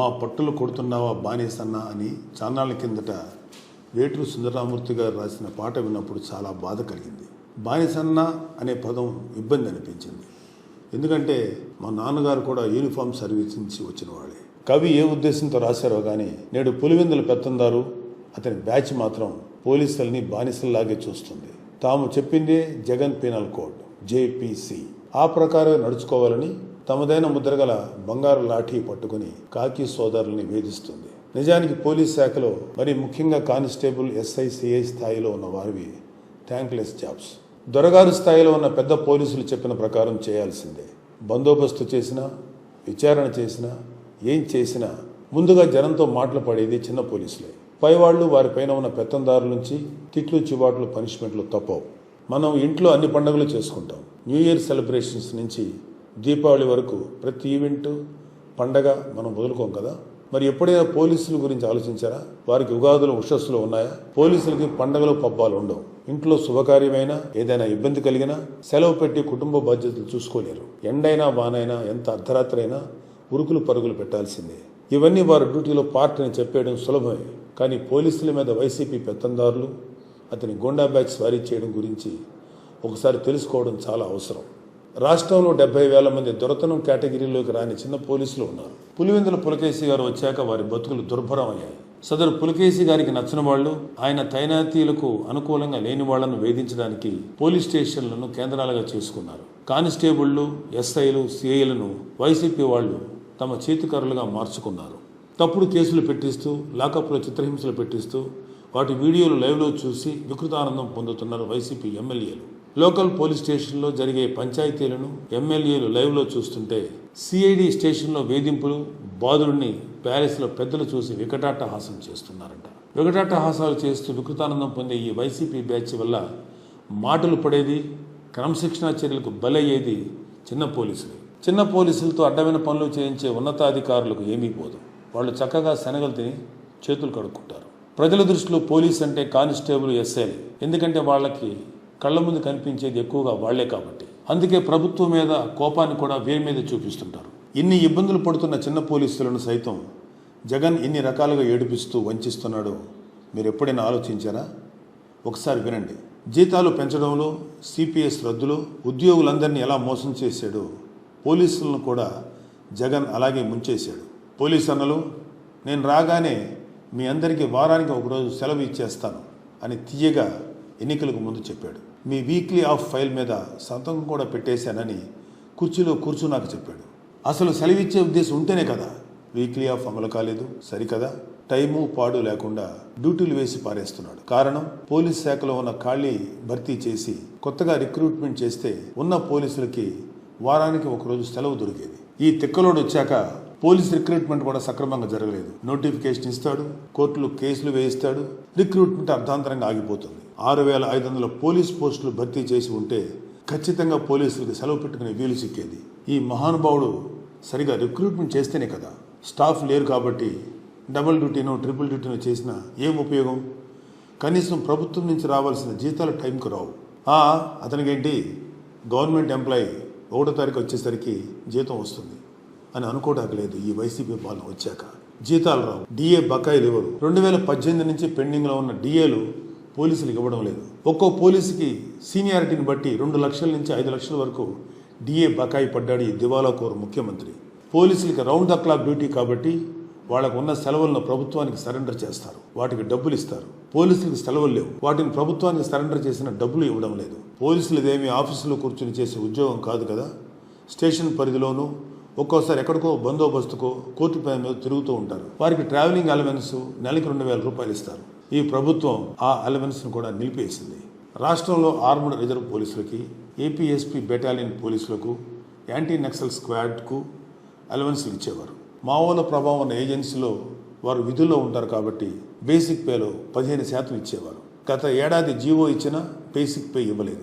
మా పట్టులు కొడుతున్నావా బానేసన్నా అని చాన్నాళ్ళ కిందట వేటూరు సుందరరామూర్తి గారు రాసిన పాట విన్నప్పుడు చాలా బాధ కలిగింది. బానిసన్న అనే పదం ఇబ్బంది అనిపించింది. ఎందుకంటే మా నాన్నగారు కూడా యూనిఫామ్ సర్వీస్ నుంచి వచ్చిన వాళ్ళే కవి ఏ ఉద్దేశంతో రాశారో కానీ నేడు పులివెందుల పెత్తందారు అతని బ్యాచ్ మాత్రం పోలీసుల్ని బానిసల్లాగే చూస్తుంది. తాము చెప్పిందే జగన్ పీనల్ కోడ్ జేపీసీ. ఆ ప్రకారమే నడుచుకోవాలని తమదైన ముద్రగల బంగారు లాఠీ పట్టుకుని కాకి సోదరుల్ని వేధిస్తుంది. నిజానికి పోలీస్ శాఖలో మరి ముఖ్యంగా కానిస్టేబుల్ ఎస్ఐ సిఐ స్థాయిలో ఉన్న వారివి థ్యాంక్లెస్ జాబ్స్ దొరగారు స్థాయిలో ఉన్న పెద్ద పోలీసులు చెప్పిన ప్రకారం చేయాల్సిందే. బందోబస్తు చేసినా విచారణ చేసినా ఏం చేసినా ముందుగా జనంతో మాటలు పడేది చిన్న పోలీసులే. పైవాళ్ళు వారిపైన ఉన్న పెత్తందారుల నుంచి తిట్లు చివాట్లు పనిష్మెంట్లు తప్పవు. మనం ఇంట్లో అన్ని పండుగలు చేసుకుంటాం. న్యూ ఇయర్ సెలబ్రేషన్స్ నుంచి దీపావళి వరకు ప్రతి ఈవెంట్ పండగ మనం వదులుకోం కదా? మరి ఎప్పుడైనా పోలీసుల గురించి ఆలోచించారా? వారికి ఉగాదులు ఉషస్సులు ఉన్నాయా? పోలీసులకి పండగలు పబ్బాలు ఉండవు. ఇంట్లో శుభకార్యమైనా ఏదైనా ఇబ్బంది కలిగినా సెలవు పెట్టి కుటుంబ బాధ్యతలు చూసుకోలేరు. ఎండైనా వానైనా ఎంత అర్ధరాత్రి అయినా ఉరుకులు పరుగులు పెట్టాల్సిందే. ఇవన్నీ వారి డ్యూటీలో పార్ట్ అని చెప్పేయడం సులభమే. కానీ పోలీసుల మీద వైసీపీ పెత్తందారులు అతని గోండా బ్యాచ్ స్వారీ చేయడం గురించి ఒకసారి తెలుసుకోవడం చాలా అవసరం. రాష్ట్రంలో డెబ్బై వేల మంది దొరతనం కేటగిరీలోకి రాని చిన్న పోలీసులు ఉన్నారు. పులివెందుల పులకేశి గారు వచ్చాక వారి బతుకులు దుర్భరం అయ్యాయి. సదరు పులకేశి గారికి నచ్చిన వాళ్ళు ఆయన తైనాతీలకు అనుకూలంగా లేని వాళ్ళను వేధించడానికి పోలీస్ స్టేషన్లను కేంద్రాలుగా చేసుకున్నారు. కానిస్టేబుళ్ళు ఎస్ఐలు సిఐలను వైసీపీ వాళ్ళు తమ చేతికారులుగా మార్చుకున్నారు. తప్పుడు కేసులు పెట్టిస్తూ లాకప్లో చిత్రహింసలు పెట్టిస్తూ వాటి వీడియోలు లైవ్లో చూసి వికృతానందం పొందుతున్నారు వైసీపీ ఎమ్మెల్యేలు. లోకల్ పోలీస్ స్టేషన్లో జరిగే పంచాయతీలను ఎమ్మెల్యేలు లైవ్లో చూస్తుంటే సిఐడి స్టేషన్లో వేధింపులు బాధుడిని ప్యారిస్లో పెద్దలు చూసి వికటాట్టహాసం చేస్తున్నారంట. వికటాట్టహాసాలు చేస్తూ వికృతానందం పొందే ఈ వైసీపీ బ్యాచ్ వల్ల మాటలు పడేది క్రమశిక్షణా చర్యలకు బలయ్యేది చిన్న పోలీసులు. చిన్న పోలీసులతో అడ్డమైన పనులు చేయించే ఉన్నతాధికారులకు ఏమీ పోదు. వాళ్ళు చక్కగా శనగలు తిని చేతులు కడుక్కుంటారు. ప్రజల దృష్టిలో పోలీస్ అంటే కానిస్టేబుల్ ఎస్ఐలు. ఎందుకంటే వాళ్ళకి కళ్ళ ముందు కనిపించేది ఎక్కువగా వాళ్ళే కాబట్టి. అందుకే ప్రభుత్వం మీద కోపాన్ని కూడా వీరి మీద చూపిస్తుంటారు. ఇన్ని ఇబ్బందులు పడుతున్న చిన్న పోలీసులను సైతం జగన్ ఇన్ని రకాలుగా ఏడిపిస్తూ వంచిస్తున్నాడో మీరు ఎప్పుడైనా ఆలోచించారా? ఒకసారి వినండి. జీతాలు పెంచడంలో సిపిఎస్ రద్దులో ఉద్యోగులందరినీ ఎలా మోసం చేశాడో పోలీసులను కూడా జగన్ అలాగే ముంచేశాడు. పోలీస్ అన్నలు నేను రాగానే మీ అందరికీ వారానికి ఒకరోజు సెలవు ఇచ్చేస్తాను అని తీయగా ఎన్నికలకు ముందు చెప్పాడు. మీ వీక్లీ ఆఫ్ ఫైల్ మీద సంతకం కూడా పెట్టేశానని కుర్చీలో కూర్చు నాకు చెప్పాడు. అసలు సెలవిచ్చే ఉద్దేశం ఉంటేనే కదా. వీక్లీ ఆఫ్ అమలు కాలేదు సరికదా? టైము పాడు లేకుండా డ్యూటీలు వేసి పారేస్తున్నాడు. కారణం పోలీస్ శాఖలో ఉన్న ఖాళీ భర్తీ చేసి కొత్తగా రిక్రూట్మెంట్ చేస్తే ఉన్న పోలీసులకి వారానికి ఒకరోజు సెలవు దొరికేది. ఈ తిక్కలోడు వచ్చాక పోలీస్ రిక్రూట్మెంట్ కూడా సక్రమంగా జరగలేదు. నోటిఫికేషన్ ఇస్తాడు కోర్టులో కేసులు వేయిస్తాడు రిక్రూట్మెంట్ అర్ధాంతరంగా ఆగిపోతుంది. ఆరు వేల ఐదు వందల పోలీస్ పోస్టులు భర్తీ చేసి ఉంటే ఖచ్చితంగా పోలీసులకు సెలవు పెట్టుకునే వీలు సిక్కేది. ఈ మహానుభావుడు సరిగా రిక్రూట్మెంట్ చేస్తేనే కదా. స్టాఫ్ లేరు కాబట్టి డబుల్ డ్యూటీనో ట్రిపుల్ డ్యూటీనో చేసినా ఏం ఉపయోగం? కనీసం ప్రభుత్వం నుంచి రావాల్సిన జీతాలు టైంకు రావు. అతనికేంటి? గవర్నమెంట్ ఎంప్లాయీ ఒకటో తారీఖు వచ్చేసరికి జీతం వస్తుంది. అని అనుకోవడానికి లేదు ఈ వైసీపీ పాలన వచ్చాక. జీతాలు రావు. డిఏ బకాయిలు ఇవ్వరు. రెండు వేల పద్దెనిమిది నుంచి పెండింగ్లో ఉన్న డిఏలు పోలీసులకు ఇవ్వడం లేదు. ఒక్కో పోలీసుకి సీనియారిటీని బట్టి రెండు లక్షల నుంచి ఐదు లక్షల వరకు డిఏ బకాయి పడ్డాడు ఈ దివాలా కోరు ముఖ్యమంత్రి. పోలీసులకి రౌండ్ ద క్లాక్ డ్యూటీ కాబట్టి వాళ్ళకు ఉన్న సెలవులను ప్రభుత్వానికి సరెండర్ చేస్తారు. వాటికి డబ్బులు ఇస్తారు. పోలీసులకు సెలవులు లేవు. వాటిని ప్రభుత్వానికి సరెండర్ చేసిన డబ్బులు ఇవ్వడం లేదు. పోలీసులు ఇదేమి ఆఫీసులో కూర్చుని చేసే ఉద్యోగం కాదు కదా. స్టేషన్ పరిధిలోనూ ఒక్కోసారి ఎక్కడికో బందోబస్తుకో కోర్టు పై మీద తిరుగుతూ ఉంటారు. వారికి ట్రావెలింగ్ అలవెన్స్ నెలకి రెండు వేల రూపాయలు ఇస్తారు. ఈ ప్రభుత్వం ఆ అలవెన్స్ను కూడా నిలిపేసింది. రాష్ట్రంలో ఆర్మ్డ్ రిజర్వ్ పోలీసులకి ఏపీఎస్పీ బెటాలియన్ పోలీసులకు యాంటీ నక్సల్ స్క్వాడ్కు అలవెన్స్లు ఇచ్చేవారు. మావోల ప్రభావం ఉన్న ఏజెన్సీలో వారు విధుల్లో ఉంటారు కాబట్టి బేసిక్ పేలో పదిహేను శాతం ఇచ్చేవారు. గత ఏడాది జీవో ఇచ్చినా బేసిక్ పే ఇవ్వలేదు.